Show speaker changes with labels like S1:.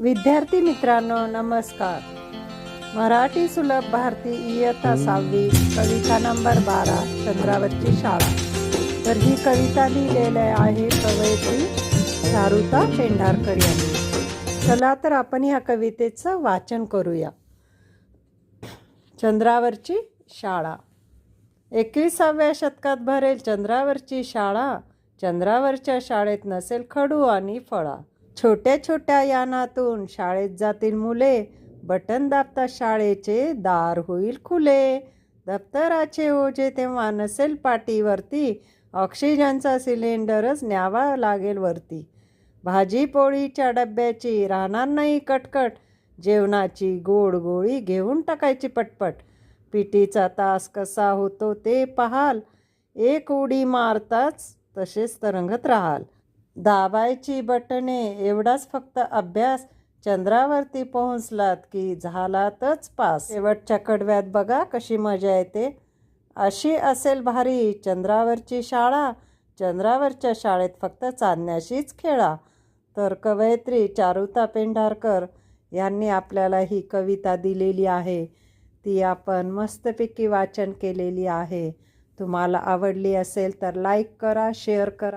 S1: विद्यार्थी मित्रांनो नमस्कार. मराठी सुलभ भारती इयत्ता सहावी कविता नंबर बारा चंद्रावरची शाळा. तर ही कविता लिहिलेली आहे कवयित्री चारुता पेंढारकर यांनी. चला तर आपण ह्या कवितेचं वाचन करूया. चंद्रावरची शाळा. एकविसाव्या शतकात भरेल चंद्रावरची शाळा. चंद्रावरच्या शाळेत नसेल खडू आणि फळा. छोट्या छोट्या यानातून शाळेत जातील मुले. बटन दाबता शाळेचे दार होईल खुले. दप्तराचे ओझे तेव्हा नसेल पाटीवरती. ऑक्सिजनचा सिलेंडरच न्यावा लागेल वरती. भाजी पोळीच्या डब्याची राहणार नाही कटकट. जेवणाची गोड गोळी घेऊन टाकायची पटपट. पिटीचा तास कसा होतो ते पाहाल. एक उडी मारताच तसेच तरंगत राहाल. दाबायची बटणे एवढाच फक्त अभ्यास. चंद्रावरती पोहोचलात की झालातच पास. शेवटच्या कडव्यात बघा कशी मजा येते. अशी असेल भारी चंद्रावरची शाळा. चंद्रावरच्या शाळेत फक्त चांदण्याशीच खेळा. तर कवयित्री चारुता पेंढारकर यांनी आपल्याला ही कविता दिलेली आहे. ती आपण मस्तपैकी वाचन केलेली आहे. तुम्हाला आवडली असेल तर लाईक करा शेअर करा.